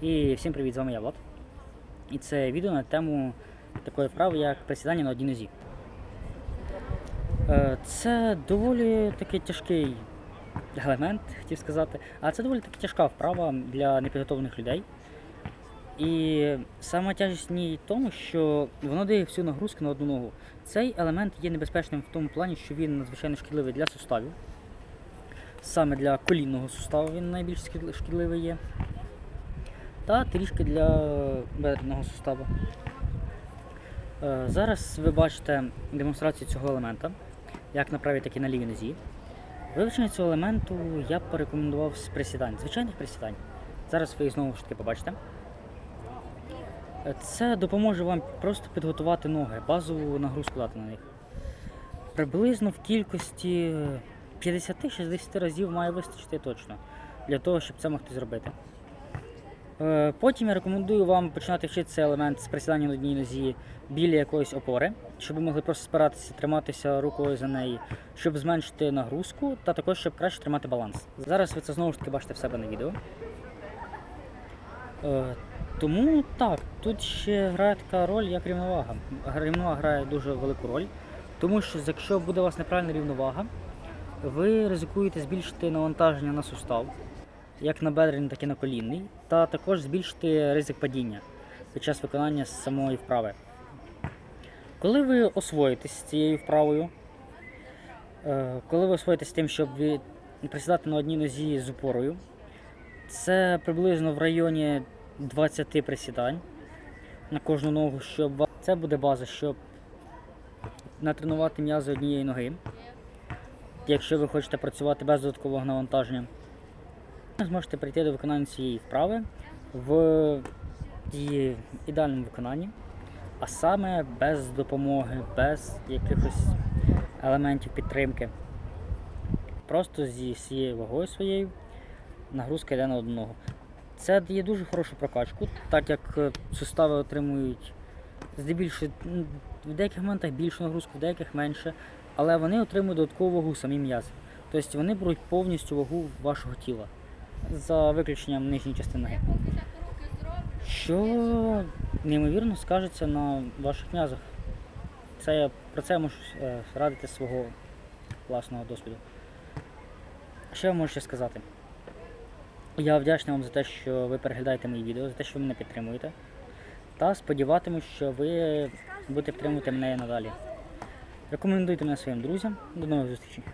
І всім привіт, з вами я Влад. І це відео на тему такої вправи, як присідання на одній нозі. Е, Це доволі такий тяжкий елемент, хотів сказати, а це доволі таки тяжка вправа для непідготовлених людей. І сама тяжість в ній в тому, що воно дає всю нагрузку на одну ногу. Цей елемент є небезпечним в тому плані, що він надзвичайно шкідливий для суставів. Саме для колінного суставу він найбільш шкідливий є. Та трішки для бедренного суставу. Е, Зараз ви бачите демонстрацію цього елемента, як на правій, так і на лівій нозі. Вивчення цього елементу я б порекомендував з присідань, звичайних присідань. Зараз ви їх знову ж таки побачите. Це допоможе вам просто підготувати ноги, базову нагрузку дати на них. Приблизно в кількості 50-60 разів має вистачити точно для того, щоб це могти зробити. Е, Потім я рекомендую вам починати вчити цей елемент з присідання на одній нозі біля якоїсь опори, щоб ви могли просто спиратися, триматися рукою за неї, щоб зменшити нагрузку та також щоб краще тримати баланс. Зараз ви це знову ж таки бачите в себе на відео. Е, Тому так, тут ще грає така роль, як рівновага. Рівновага грає дуже велику роль, тому що якщо буде у вас неправильна рівновага, ви ризикуєте збільшити навантаження на сустав, як на бедрений, так і на колінний, та також збільшити ризик падіння під час виконання самої вправи. Коли ви освоїтесь цією вправою, е, коли ви освоїтесь тим, щоб присідати на одній нозі з упорою, це приблизно в районі 20 присідань на кожну ногу, щоб це буде база, щоб натренувати м'язи однієї ноги. Якщо ви хочете працювати без додаткового навантаження, ви зможете прийти до виконання цієї вправи в її ідеальному виконанні, а саме без допомоги, без якихось елементів підтримки. Просто зі всією вагою своєю нагрузка йде на одну ногу. Це дає дуже хорошу прокачку, так як е, сустави отримують здебільшого в деяких моментах більшу нагрузку, в деяких менше, але вони отримують додаткову вагу самі м'язи. Тобто вони беруть повністю вагу вашого тіла за виключенням нижньої частини ноги. Що неймовірно скажеться на ваших м'язах. Це я про це я можу е, радити з свого власного досвіду. Що я можу ще сказати? Я вдячний вам за те, що ви переглядаєте мої відео, за те, що ви мене підтримуєте. Та сподіватимусь, що ви будете підтримувати мене надалі. Рекомендуйте мене своїм друзям. До нових зустрічей.